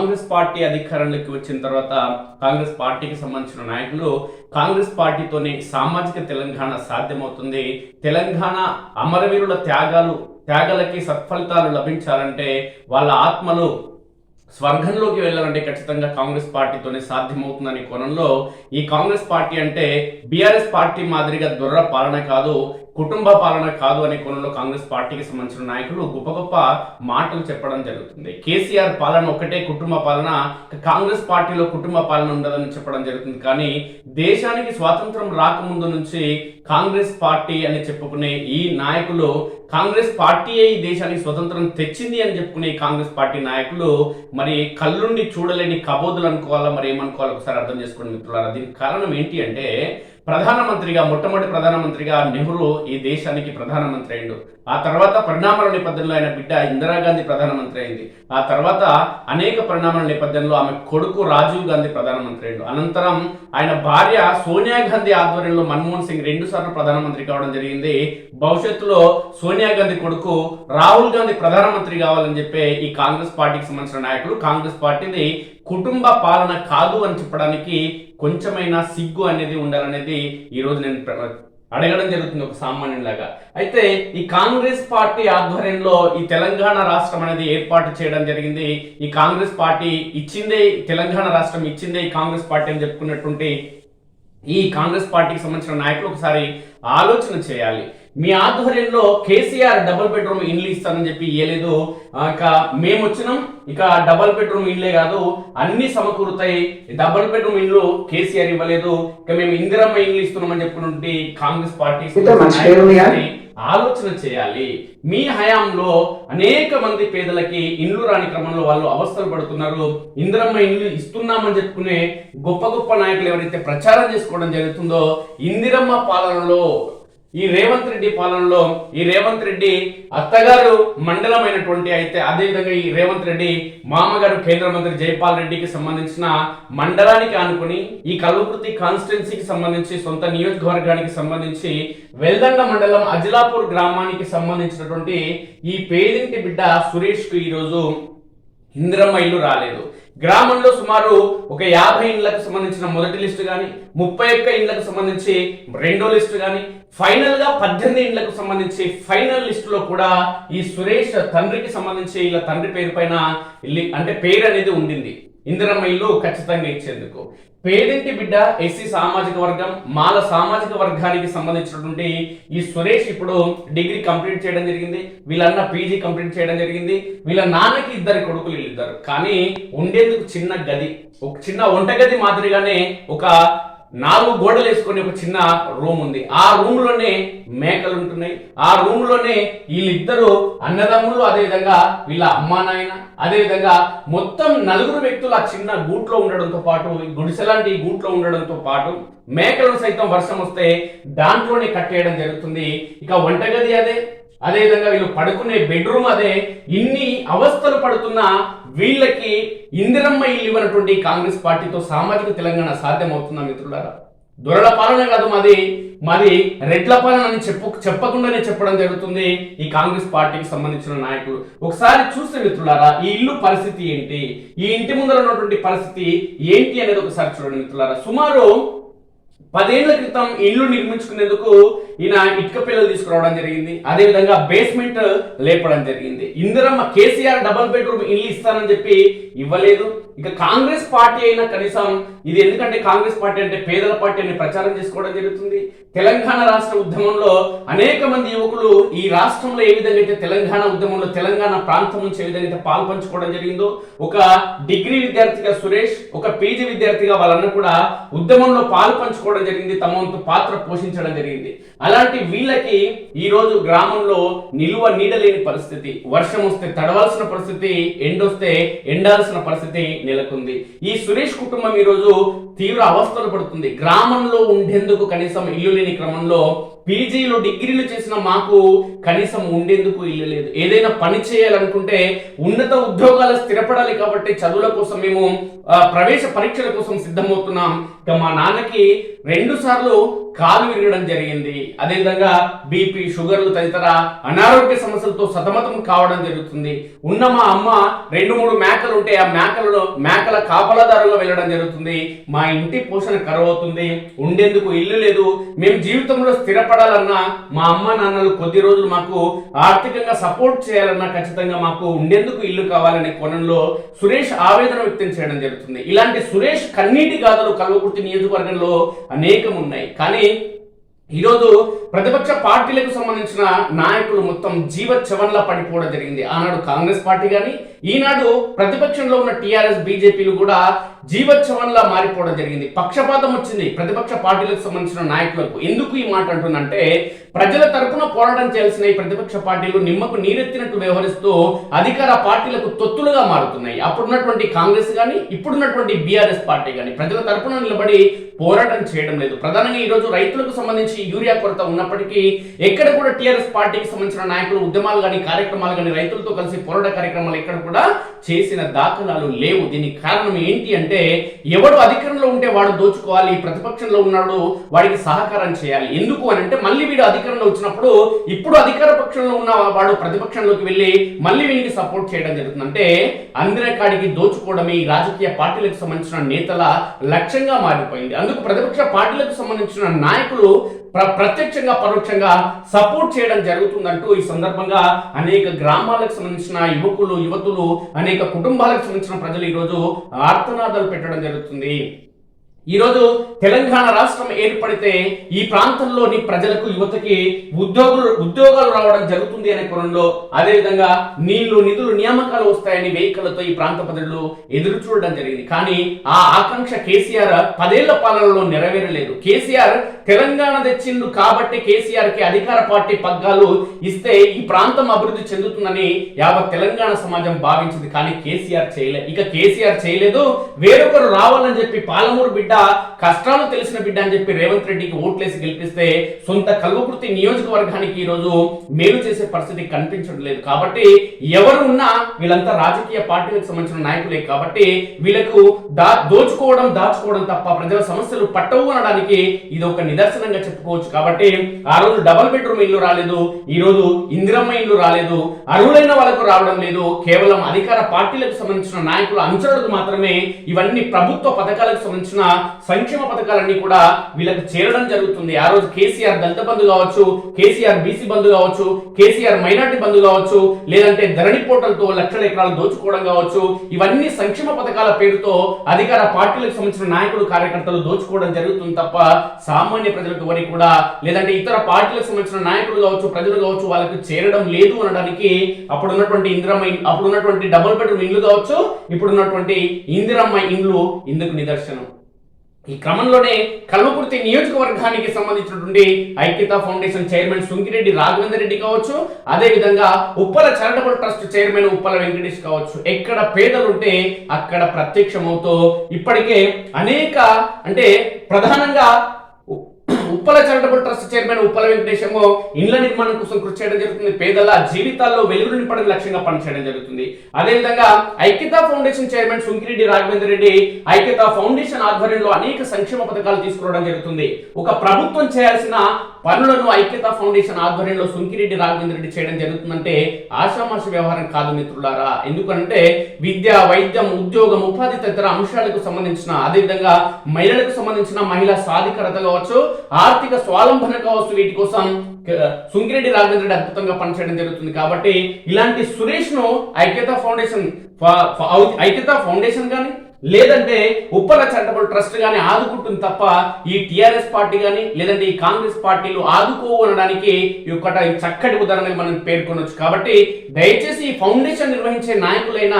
Congress party అధికారంలోకి వచ్చిన తర్వాత కాంగ్రెస్ పార్టీకి సంబంధించిన నాయకులు కాంగ్రెస్ పార్టీతోనే సామాజిక తెలంగాణ సాధ్యమవుతుంది. తెలంగాణ అమరవీరుల త్యాగాలు త్యాగాలకి సత్ఫలితాలు లభించాలంటే వాళ్ళ ఆత్మలు స్వర్గంలోకి వెళ్ళాలంటే ఖచ్చితంగా కాంగ్రెస్ పార్టీతోనే సాధ్యమవుతుందనే కోణంలో ఈ కాంగ్రెస్ పార్టీ అంటే బీఆర్ఎస్ పార్టీ మాదిరిగా దొర్ర పాలన కాదు. కుటుంబ పాలన కాదు అనే కోణంలో కాంగ్రెస్ పార్టీకి సంబంధించిన నాయకులు గొప్ప గొప్ప మాటలు చెప్పడం జరుగుతుంది. కేసీఆర్ పాలన ఒకటే కుటుంబ పాలన కాంగ్రెస్ పార్టీలో కుటుంబ పాలన ఉండదని చెప్పడం జరుగుతుంది. కానీ దేశానికి స్వాతంత్రం రాకముందు నుంచి కాంగ్రెస్ పార్టీ అని చెప్పుకునే ఈ నాయకులు కాంగ్రెస్ పార్టీయే ఈ దేశానికి స్వతంత్రం తెచ్చింది అని చెప్పుకునే కాంగ్రెస్ పార్టీ నాయకులు మరి కళ్ళుండి చూడలేని కబోదులు అనుకోవాలా? మరి ఏమనుకోవాలో ఒకసారి అర్థం చేసుకోండి మిత్రులారా. దీనికి కారణం ఏంటి అంటే ప్రధానమంత్రిగా మొట్టమొదటి ప్రధానమంత్రిగా నెహ్రూ ఈ దేశానికి ప్రధానమంత్రి అయిండు ఆ తర్వాత పరిణామాల నేపథ్యంలో ఆయన బిడ్డ ఇందిరాగాంధీ ప్రధానమంత్రి అయింది. ఆ తర్వాత అనేక పరిణామాల నేపథ్యంలో ఆమె కొడుకు రాజీవ్ గాంధీ ప్రధానమంత్రి అయ్యాడు. అనంతరం ఆయన భార్య సోనియా గాంధీ ఆధ్వర్యంలో మన్మోహన్ సింగ్ రెండు సార్లు ప్రధానమంత్రి కావడం జరిగింది. భవిష్యత్తులో సోనియా గాంధీ కొడుకు రాహుల్ గాంధీ ప్రధానమంత్రి కావాలని చెప్పే ఈ కాంగ్రెస్ పార్టీకి సంబంధించిన నాయకులు కాంగ్రెస్ పార్టీని కుటుంబ పాలన కాదు అని చెప్పడానికి కొంచెమైనా సిగ్గు అనేది ఉండాలనేది ఈ రోజు నేను అడగడం జరుగుతుంది ఒక సామాన్యులాగా అయితే ఈ కాంగ్రెస్ పార్టీ ఆధ్వర్యంలో ఈ తెలంగాణ రాష్ట్రం అనేది ఏర్పాటు చేయడం జరిగింది. ఈ కాంగ్రెస్ పార్టీ ఇచ్చిందే తెలంగాణ రాష్ట్రం ఇచ్చిందే ఈ కాంగ్రెస్ పార్టీ అని చెప్పుకున్నటువంటి ఈ కాంగ్రెస్ పార్టీకి సంబంధించిన నాయకులు ఒకసారి ఆలోచన చేయాలి. మీ ఆధ్వర్యంలో కేసీఆర్ డబుల్ బెడ్రూమ్ ఇండ్లు ఇస్తానని చెప్పి ఇవ్వలేదు ఆ, ఇక మేము వచ్చినాం. ఇక డబుల్ బెడ్రూమ్ ఇల్లే కాదు అన్ని సమకూరుతాయి. డబుల్ బెడ్రూమ్ ఇల్లు కేసీఆర్ ఇవ్వలేదు. ఇక మేము ఇందిరమ్మ ఇల్లు ఇస్తున్నామని చెప్పుకుంటే కాంగ్రెస్ పార్టీ? ఆలోచన చేయాలి. మీ హయాంలో అనేక మంది పేదలకి ఇండ్లు రాని క్రమంలో వాళ్ళు అవస్థలు పడుతున్నారు. ఇందిరమ్మ ఇండ్లు ఇస్తున్నామని చెప్పుకునే గొప్ప గొప్ప నాయకులు ఎవరైతే ప్రచారం చేసుకోవడం జరుగుతుందో ఇందిరమ్మ పాలనలో ఈ రేవంత్ రెడ్డి పాలనలో ఈ రేవంత్ రెడ్డి అత్తగారు మండలమైనటువంటి అయితే అదేవిధంగా ఈ రేవంత్ రెడ్డి మామగారు కేంద్ర మంత్రి జైపాల్ రెడ్డికి సంబంధించిన మండలానికి ఆనుకుని ఈ కల్వకుర్తి కాన్స్టిట్యున్సీకి సంబంధించి సొంత నియోజకవర్గానికి సంబంధించి వెల్దండ మండలం అజిలాపూర్ గ్రామానికి సంబంధించినటువంటి ఈ పేదింటి బిడ్డ సురేష్కు ఈరోజు ఇందిరమ్మ ఇల్లు రాలేదు. గ్రామంలో సుమారు ఒక యాభై ఇండ్లకు సంబంధించిన మొదటి లిస్టు కానీ ముప్పై ఒక్క ఇండ్లకు సంబంధించి రెండో లిస్టు కానీ ఫైనల్గా పద్దెనిమిది ఇండ్లకు సంబంధించి ఫైనల్ లిస్ట్లో కూడా ఈ సురేష్ తండ్రికి సంబంధించి ఇలా తండ్రి పేరు పైన అంటే పేరు అనేది ఉండింది. ఇందిరమ్మ ఇల్లు ఖచ్చితంగా ఇచ్చేందుకు. పేదింటి బిడ్డ ఎస్సీ సామాజిక వర్గం మాల సామాజిక వర్గానికి సంబంధించినటువంటి ఈ సురేష్ ఇప్పుడు డిగ్రీ కంప్లీట్ చేయడం జరిగింది వీళ్ళన్న పీజీ కంప్లీట్ చేయడం జరిగింది వీళ్ళ నాన్నకి ఇద్దరు కొడుకులు ఇద్దరు కానీ ఉండేందుకు చిన్న గది ఒక చిన్న వంటగది మాదిరిగానే ఒక నాలుగు గోడలు వేసుకునే ఒక చిన్న రూమ్ ఉంది. ఆ రూమ్లోనే మేకలు ఉంటున్నాయి ఆ రూమ్లోనే వీళ్ళిద్దరు అన్నదమ్ములు అదేవిధంగా వీళ్ళ అమ్మా నాయన అదేవిధంగా మొత్తం నలుగురు వ్యక్తులు ఆ చిన్న గూట్లో ఉండడంతో పాటు గుడిసె లాంటి గూట్లో ఉండడంతో పాటు మేకలను సైతం వర్షం వస్తే దాంట్లోనే కట్టేయడం జరుగుతుంది. ఇక వంటగది అదే. అదేవిధంగా వీళ్ళు పడుకునే బెడ్రూమ్ అదే ఇన్ని అవస్థలు పడుతున్న వీళ్ళకి ఇందిరమ్మ ఇల్లు ఇవ్వనటువంటి కాంగ్రెస్ పార్టీతో సామాజిక తెలంగాణ సాధ్యమవుతుందా మిత్రులారా? దొరల పాలన కాదు మాది. మరి రెడ్ల పాలన అని చెప్పు చెప్పకుండానే చెప్పడం జరుగుతుంది ఈ కాంగ్రెస్ పార్టీకి సంబంధించిన నాయకుడు. ఒకసారి చూస్తే మిత్రులారా ఈ ఇల్లు పరిస్థితి ఏంటి? ఈ ఇంటి ముందర ఉన్నటువంటి పరిస్థితి ఏంటి అనేది ఒకసారి చూడండి మిత్రులారా. సుమారు పదేళ్ళ క్రితం ఇల్లు నిర్మించుకునేందుకు ఈయన ఇటుక పిల్లలు తీసుకురావడం జరిగింది. అదే విధంగా బేస్మెంట్ లేపడం జరిగింది. ఇందిరమ్మ కేసీఆర్ డబుల్ బెడ్రూమ్ ఇల్లు ఇస్తానని చెప్పి ఇవ్వలేదు. ఇక కాంగ్రెస్ పార్టీ అయినా కనీసం ఇది ఎందుకంటే కాంగ్రెస్ పార్టీ అంటే పేదల పార్టీ అని ప్రచారం చేసుకోవడం జరుగుతుంది. తెలంగాణ రాష్ట్ర ఉద్యమంలో అనేక మంది యువకులు ఈ రాష్ట్రంలో ఏ విధంగా అయితే తెలంగాణ ఉద్యమంలో తెలంగాణ ప్రాంతం నుంచి ఏ విధంగా అయితే పాల్పంచుకోవడం జరిగిందో ఒక డిగ్రీ విద్యార్థిగా సురేష్ ఒక పీజీ విద్యార్థిగా వాళ్ళన్న కూడా ఉద్యమంలో పాల్పంచుకోవడం జరిగింది. తమ వంతు పాత్ర పోషించడం జరిగింది. అలాంటి వీళ్ళకి ఈ రోజు గ్రామంలో నిలువ నీడలేని పరిస్థితి వర్షం వస్తే తడవాల్సిన పరిస్థితి ఎండొస్తే ఎండాల్సిన పరిస్థితి నెలకొంది. ఈ సురేష్ కుటుంబం ఈ రోజు తీవ్ర అవస్థలు పడుతుంది. గ్రామంలో ఉండేందుకు కనీసం ఇల్లు లేని క్రమంలో పీజీలు డిగ్రీలు చేసిన మాకు కనీసం ఉండేందుకు ఇల్లు లేదు. ఏదైనా పని చేయాలనుకుంటే ఉన్నత ఉద్యోగాలు స్థిరపడాలి కాబట్టి చదువుల కోసం మేము ప్రవేశ పరీక్షల కోసం సిద్ధమవుతున్నాం. ఇక మా నాన్నకి రెండు సార్లు కాలు విరగడం జరిగింది. అదేవిధంగా బీపీ షుగర్లు తదితర అనారోగ్య సమస్యలతో సతమతం కావడం జరుగుతుంది. ఉన్న మా అమ్మ రెండు మూడు మేకలు ఉంటే ఆ మేకలలో మేకల కాపలాదారుగా వెళ్ళడం జరుగుతుంది. మా ఇంటి పోషణ కరువు ఉండేందుకు ఇల్లు లేదు. మేము జీవితంలో స్థిరపడాలన్నా మా అమ్మ నాన్నలు కొద్ది రోజులు మాకు ఆర్థికంగా సపోర్ట్ చేయాలన్నా ఖచ్చితంగా మాకు ఉండేందుకు ఇల్లు కావాలనే కోణంలో సురేష్ ఆవేదన వ్యక్తం చేయడం జరుగుతుంది. ఇలాంటి సురేష్ కన్నీటి గాథలు కల్వకుర్తి నియోజకవర్గంలో అనేకం ఉన్నాయి కానీ ఈరోజు ప్రతిపక్ష పార్టీలకు సంబంధించిన నాయకులు మొత్తం జీవ చవన్లా పడిపోవడం జరిగింది. ఆనాడు కాంగ్రెస్ పార్టీ కానీ ఈనాడు ప్రతిపక్షంలో ఉన్న టీఆర్ఎస్ బీజేపీలు కూడా జీవోత్సవంలా మారిపోవడం జరిగింది. పక్షపాతం వచ్చింది. ప్రతిపక్ష పార్టీలకు సంబంధించిన నాయకులకు. ఎందుకు ఈ మాట అంటుందంటే ప్రజల తరపున పోరాటం చేయాల్సిన ఈ ప్రతిపక్ష పార్టీలు నిమ్మకు నీరెత్తినట్టు వ్యవహరిస్తూ అధికార పార్టీలకు తొత్తులుగా మారుతున్నాయి. అప్పుడున్నటువంటి కాంగ్రెస్ కానీ ఇప్పుడున్నటువంటి బీఆర్ఎస్ పార్టీ కానీ ప్రజల తరపున నిలబడి పోరాటం చేయడం లేదు. ప్రధానంగా ఈ రోజు రైతులకు సంబంధించి యూరియా కొరత ఉన్నప్పటికీ ఎక్కడ కూడా టీఆర్ఎస్ పార్టీకి సంబంధించిన నాయకులు ఉద్యమాలు కానీ కార్యక్రమాలు కానీ రైతులతో కలిసి పోరాట కార్యక్రమాలు ఎక్కడ కూడా చేసిన దాఖలాలు లేవు. దీనికి కారణం ఏంటి అంటే ఎవడు అధికారంలో ఉంటే వాడు దోచుకోవాలి ప్రతిపక్షంలో ఉన్నాడు వాడికి సహకారం చేయాలి. ఎందుకు అని అంటే మళ్ళీ వీడు అధికారంలో వచ్చినప్పుడు ఇప్పుడు అధికార పక్షంలో ఉన్న వాడు ప్రతిపక్షంలోకి వెళ్ళి మళ్ళీ వీనికి సపోర్ట్ చేయడం జరుగుతుంది. అంటే కాడికి దోచుకోవడమే ఈ రాజకీయ పార్టీలకు సంబంధించిన నేతల లక్ష్యంగా మారిపోయింది. అందుకు ప్రతిపక్ష పార్టీలకు సంబంధించిన నాయకులు ప్రత్యక్షంగా పరోక్షంగా సపోర్ట్ చేయడం జరుగుతుందంటూ ఈ సందర్భంగా అనేక గ్రామాలకు సంబంధించిన యువకులు యువతులు అనేక కుటుంబాలకు సంబంధించిన ప్రజలు ఈరోజు ఆర్తనాదాలు పెట్టడం జరుగుతుంది. ఈరోజు తెలంగాణ రాష్ట్రం ఏర్పడితే ఈ ప్రాంతంలోని ప్రజలకు యువతకి ఉద్యోగులు ఉద్యోగాలు రావడం జరుగుతుంది అనే కోణంలో అదేవిధంగా నీళ్ళు నిధులు నియామకాలు వస్తాయని వేయికలతో ఈ ప్రాంత ప్రజలు ఎదురు చూడడం జరిగింది. కానీ ఆ ఆకాంక్ష కేసీఆర్ పదేళ్ళ పాలనలో నెరవేరలేదు. కేసీఆర్ తెలంగాణ తెచ్చిండు కాబట్టి కేసీఆర్కి అధికార పార్టీ పగ్గాలు ఇస్తే ఈ ప్రాంతం అభివృద్ధి చెందుతుందని యావత్ తెలంగాణ సమాజం భావించింది. కానీ కేసీఆర్ చేయలేదు ఇక కేసీఆర్ చేయలేదు. వేరొకరు రావాలని చెప్పి పాలమూరు బిడ్డ కష్టాలు తెలిసిన బిడ్డ అని చెప్పి రేవంత్ రెడ్డికి ఓట్లేసి గెలిపిస్తే సొంత కల్వకుర్తి నియోజకవర్గానికి ఈ రోజు మేలు చేసే పరిస్థితి కనిపించడం లేదు. కాబట్టి ఎవరు ఉన్నా వీళ్ళంతా రాజకీయ పార్టీలకు సంబంధించిన నాయకులే కాబట్టి వీళ్ళకు దా దోచుకోవడం దాచుకోవడం తప్ప ప్రజల సమస్యలు పట్టవు అనడానికి ఇది ఒక నిదర్శనంగా చెప్పుకోవచ్చు కాబట్టి ఆ రోజు డబల్ బెడ్రూమ్ ఇల్లు రాలేదు ఈ రోజు ఇందిరమ్మ ఇల్లు రాలేదు అర్హులైన వాళ్ళకు రావడం లేదు కేవలం అధికార పార్టీలకు సంబంధించిన నాయకుల అంచనలకు మాత్రమే ఇవన్నీ ప్రభుత్వ పథకాలకు సంబంధించిన సంక్షేమ పథకాలన్నీ కూడా వీళ్ళకి చేరడం జరుగుతుంది. ఆ రోజు కేసీఆర్ దళిత బంధు కావచ్చు కేసీఆర్ బీసీ బంధు కావచ్చు కేసీఆర్ మైనార్టీ బంధు కావచ్చు లేదంటే ధరణి పోర్టల్తో లక్షల ఎకరాలు దోచుకోవడం కావచ్చు ఇవన్నీ సంక్షేమ పథకాల పేరుతో అధికార పార్టీలకు సంబంధించిన నాయకులు కార్యకర్తలు దోచుకోవడం జరుగుతుంది తప్ప సామాన్య ప్రజలకు ఎవరికి కూడా లేదంటే ఇతర పార్టీలకు సంబంధించిన నాయకులు కావచ్చు ప్రజలు కావచ్చు వాళ్ళకి చేరడం లేదు అనడానికి అప్పుడు ఉన్నటువంటి ఇందిరమ్మ అప్పుడు ఉన్నటువంటి డబుల్ బెడ్రూమ్ ఇండ్లు కావచ్చు ఇప్పుడు ఉన్నటువంటి ఇందిరమ్మ ఇండ్లు ఇందుకు నిదర్శనం. ఈ క్రమంలోనే కల్వకుర్తి నియోజకవర్గానికి సంబంధించినటువంటి ఐక్యతా ఫౌండేషన్ చైర్మన్ సుంకిరెడ్డి రాఘవేందర్ రెడ్డి కావచ్చు అదే విధంగా Uppala charitable trust chairman Uppala Venkatesh కావచ్చు. ఎక్కడ పేదలుంటే అక్కడ ప్రత్యక్షమవుతూ ఇప్పటికే అనేక అంటే ప్రధానంగా Uppala charitable trust chairman Uppala Venkateshamu ఇండ్ల నిర్మాణం కోసం కృషి చేయడం జరుగుతుంది. పేదల జీవితాల్లో వెలుగులు నింపడం లక్ష్యంగా పనిచేయడం జరుగుతుంది. అదేవిధంగా Aikyata foundation chairman Sunkireddy Raghavendra Reddy Aikyata foundation ఆధ్వర్యంలో అనేక సంక్షేమ పథకాలు తీసుకురావడం జరుగుతుంది. ఒక ప్రభుత్వం చేయాల్సిన పనులను ఐక్యతా ఫౌండేషన్ ఆధ్వర్యంలో సుంకిరెడ్డి రాఘవేంద్ర రెడ్డి చేయడం జరుగుతుందంటే ఆషామాష వ్యవహారం కాదు మిత్రులారా. ఎందుకంటే విద్య వైద్యం ఉద్యోగం ఉపాధి తదితర అంశాలకు సంబంధించిన అదేవిధంగా మహిళలకు సంబంధించిన మహిళా సాధికారత కావచ్చు ఆర్థిక స్వాలంబన కావచ్చు వీటి కోసం. సుంగిరెడ్డి సుంకిరెడ్డి రాఘవేంద్ర రెడ్డి అద్భుతంగా పనిచేయడం జరుగుతుంది కాబట్టి ఇలాంటి సురేష్ను ఐక్యతా ఫౌండేషన్ ఐక్యత ఐక్యతా ఫౌండేషన్ కానీ లేదంటే ఉప్పల చారిటబుల్ ట్రస్ట్ కానీ ఆదుకుంటుంది తప్ప ఈ టిఆర్ఎస్ పార్టీ గానీ లేదంటే ఈ కాంగ్రెస్ పార్టీలు ఆదుకోవడానికి ఈ ఒక్కట చక్కటి ఉదాహరణగా మనం పేర్కొనొచ్చు. కాబట్టి దయచేసి ఈ ఫౌండేషన్ నిర్వహించే నాయకులైన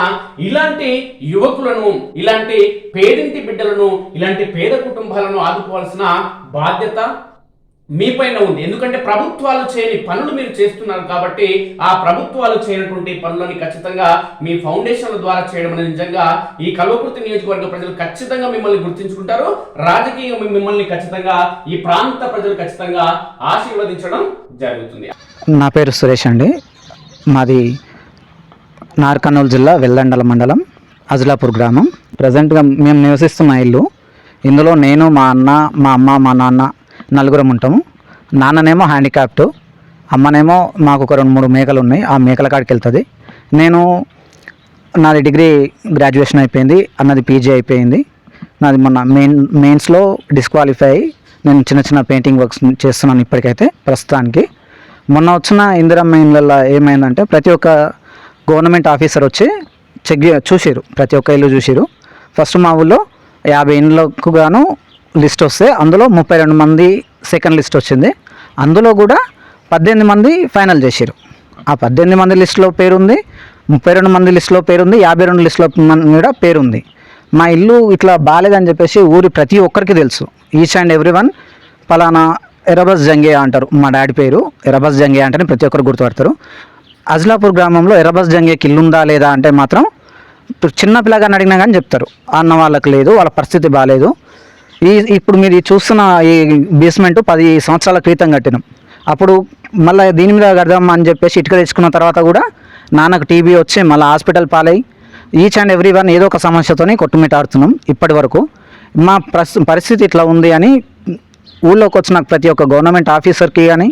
ఇలాంటి యువకులను ఇలాంటి పేదింటి బిడ్డలను ఇలాంటి పేద కుటుంబాలను ఆదుకోవాల్సిన బాధ్యత మీ పైన ఉంది. ఎందుకంటే ప్రభుత్వాలు చేయని పనులు మీరు చేస్తున్నారు కాబట్టి ఆ ప్రభుత్వాలు చేయనటువంటి పనులని ఖచ్చితంగా మీ ఫౌండేషన్ల ద్వారా చేయడం అనేది నిజంగా ఈ కల్వకుర్తి నియోజకవర్గ ప్రజలు ఖచ్చితంగా మిమ్మల్ని గుర్తించుకుంటారు. రాజకీయం మిమ్మల్ని ఖచ్చితంగా ఈ ప్రాంత ప్రజలు ఖచ్చితంగా ఆశీర్వదించడం జరుగుతుంది. నా పేరు సురేష్ అండి. మాది నార్కర్నూలు జిల్లా వెల్లండల మండలం అజలాపూర్ గ్రామం. ప్రజెంట్గా మేము నివసిస్తున్న ఇల్లు. ఇందులో నేను మా అన్న మా అమ్మ మా నాన్న నలుగురం ఉంటాము. నాన్ననేమో హ్యాండిక్యాప్ట్ అమ్మనేమో మాకు ఒక రెండు మూడు మేకలు ఉన్నాయి ఆ మేకల కాడికి వెళ్తుంది. నేను నాది డిగ్రీ గ్రాడ్యుయేషన్ అయిపోయింది అన్నది పీజీ అయిపోయింది. నాది మొన్న మెయిన్ మెయిన్స్లో డిస్క్వాలిఫై అయ్యి నేను చిన్న చిన్న పెయింటింగ్ వర్క్స్ చేస్తున్నాను ఇప్పటికైతే ప్రస్తుతానికి. మొన్న వచ్చిన ఇందిరా మెయిన్లలో ఏమైందంటే ప్రతి ఒక్క గవర్నమెంట్ ఆఫీసర్ వచ్చి చెక్ చే- చూసిరు ప్రతి ఒక్క ఇల్లు చూసిరు ఫస్ట్ మా ఊళ్ళో యాభై ఇండ్లకు గాను లిస్ట్ వస్తే అందులో ముప్పై రెండు మంది సెకండ్ లిస్ట్ వచ్చింది. అందులో కూడా పద్దెనిమిది మంది ఫైనల్ చేశారు ఆ పద్దెనిమిది మంది లిస్టులో పేరుంది ముప్పై రెండు మంది లిస్టులో పేరుంది యాభై రెండు లిస్టులో కూడా పేరుంది. మా ఇల్లు ఇట్లా బాగాలేదని చెప్పేసి ఊరి ప్రతి ఒక్కరికి తెలుసు. ఈచ్ అండ్ ఎవ్రీ వన్ పలానా ఎరబస్ జంగే అంటారు. మా డాడీ పేరు ఎరబస్ జంగే అంటేనే ప్రతి ఒక్కరు గుర్తుపడతారు. అజ్లాపూర్ గ్రామంలో ఎరబస్ జంగేకి ఇల్లుందా లేదా అంటే మాత్రం చిన్న పిల్లగాని అడిగినా కానీ చెప్తారు. అన్న వాళ్ళకి లేదు వాళ్ళ పరిస్థితి బాగాలేదు ఈ ఇప్పుడు మీరు చూస్తున్న ఈ బేస్మెంట్ పది సంవత్సరాల క్రితం కట్టినాం. అప్పుడు మళ్ళీ దీని మీద కడదాం అని చెప్పేసి ఇటుక తెచ్చుకున్న తర్వాత కూడా నాన్నకు టీబీ వచ్చి మళ్ళీ హాస్పిటల్ పాలై ఈచ్ అండ్ ఎవ్రీ వన్ ఏదో ఒక సమస్యతోనే కొట్టుమిటాడుతున్నాం ఇప్పటి వరకు. మా ప్రస్ పరిస్థితి ఇట్లా ఉంది అని ఊళ్ళోకి వచ్చిన ప్రతి ఒక్క గవర్నమెంట్ ఆఫీసర్కి కానీ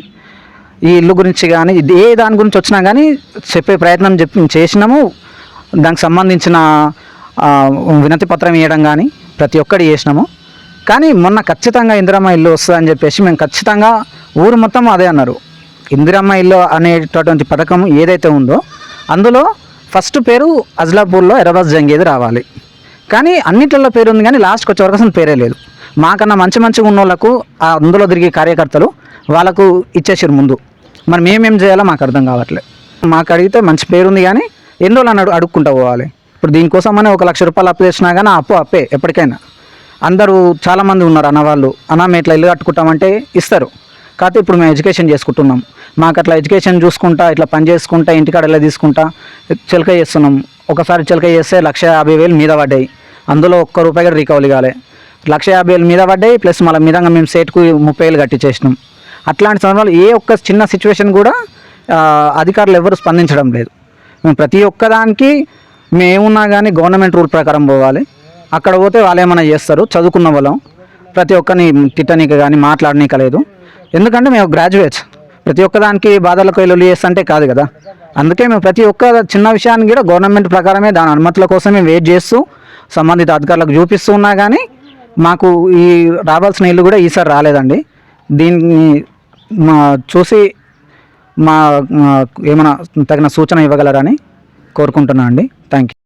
ఈ ఇల్లు గురించి కానీ ఏ దాని గురించి వచ్చినా కానీ చెప్పే ప్రయత్నం చెప్పి చేసినాము. దానికి సంబంధించిన వినతి పత్రం ఇవ్వడం కానీ ప్రతి ఒక్కటి చేసినాము. కానీ మొన్న ఖచ్చితంగా ఇందిరమ్మ ఇల్లు వస్తుందని చెప్పేసి మేము ఖచ్చితంగా ఊరు మొత్తం అదే అన్నారు. ఇందిరమ్మ ఇల్లు అనేటటువంటి పథకం ఏదైతే ఉందో అందులో ఫస్ట్ పేరు అజ్లాపూర్లో ఎరబాజ్ జంగేది రావాలి. కానీ అన్నిట్లలో పేరు ఉంది కానీ లాస్ట్కి వచ్చే వరకు అసలు పేరే లేదు. మాకన్నా మంచి మంచిగా ఉన్న వాళ్ళకు ఆ అందులో తిరిగే కార్యకర్తలు వాళ్ళకు ఇచ్చేసారు ముందు. మరి మేమేం చేయాలో మాకు అర్థం కావట్లేదు మాకు అడిగితే మంచి పేరుంది కానీ ఎన్ని రోజులు అని అడుక్కుంటూ పోవాలి. ఇప్పుడు దీనికోసమనే ఒక లక్ష రూపాయలు అప్పు చేసినా కానీ ఆ అప్పు అప్పే ఎప్పటికైనా. అందరూ చాలామంది ఉన్నారు అన్న వాళ్ళు అన్న మేము ఇట్లా ఇల్లు కట్టుకుంటామంటే ఇస్తారు. కాకపోతే ఇప్పుడు మేము ఎడ్యుకేషన్ చేసుకుంటున్నాం. మాకు అట్లా ఎడ్యుకేషన్ చూసుకుంటా ఇట్లా పని చేసుకుంటా ఇంటికాడ ఇలా తీసుకుంటా చిలక చేస్తున్నాం. ఒకసారి చిలక చేస్తే లక్ష యాభై వేలు మీద పడ్డాయి. అందులో ఒక్క రూపాయి కూడా రికవరీ కాలే. లక్ష యాభై వేలు మీద పడ్డాయి ప్లస్ మళ్ళీ మీదంగా మేము సేట్కు ముప్పై వేలు కట్టించేసినాం. అట్లాంటి సందర్భాలు ఏ ఒక్క చిన్న సిచ్యువేషన్ కూడా అధికారులు ఎవరు స్పందించడం లేదు. మేము ప్రతి ఒక్కదానికి మేమున్నా కానీ గవర్నమెంట్ రూల్ ప్రకారం పోవాలి. అక్కడ పోతే వాళ్ళు ఏమైనా చేస్తారు? చదువుకున్న వాళ్ళం. ప్రతి ఒక్కరిని తిట్టనీక కానీ మాట్లాడనీక లేదు. ఎందుకంటే మేము గ్రాడ్యుయేట్స్ ప్రతి ఒక్కదానికి బాధలకు వెళ్ళి చేస్తుంటే కాదు కదా. అందుకే మేము ప్రతి ఒక్క చిన్న విషయానికి కూడా గవర్నమెంట్ ప్రకారమే దాని అనుమతుల కోసమే వెయిట్ చేస్తూ సంబంధిత అధికారులకు చూపిస్తూ ఉన్నా కానీ మాకు ఈ రావాల్సిన ఇల్లు కూడా ఈసారి రాలేదండి. దీన్ని మా చూసి మా ఏమైనా తగిన సూచన ఇవ్వగలరని కోరుకుంటున్నాను అండి. Thank you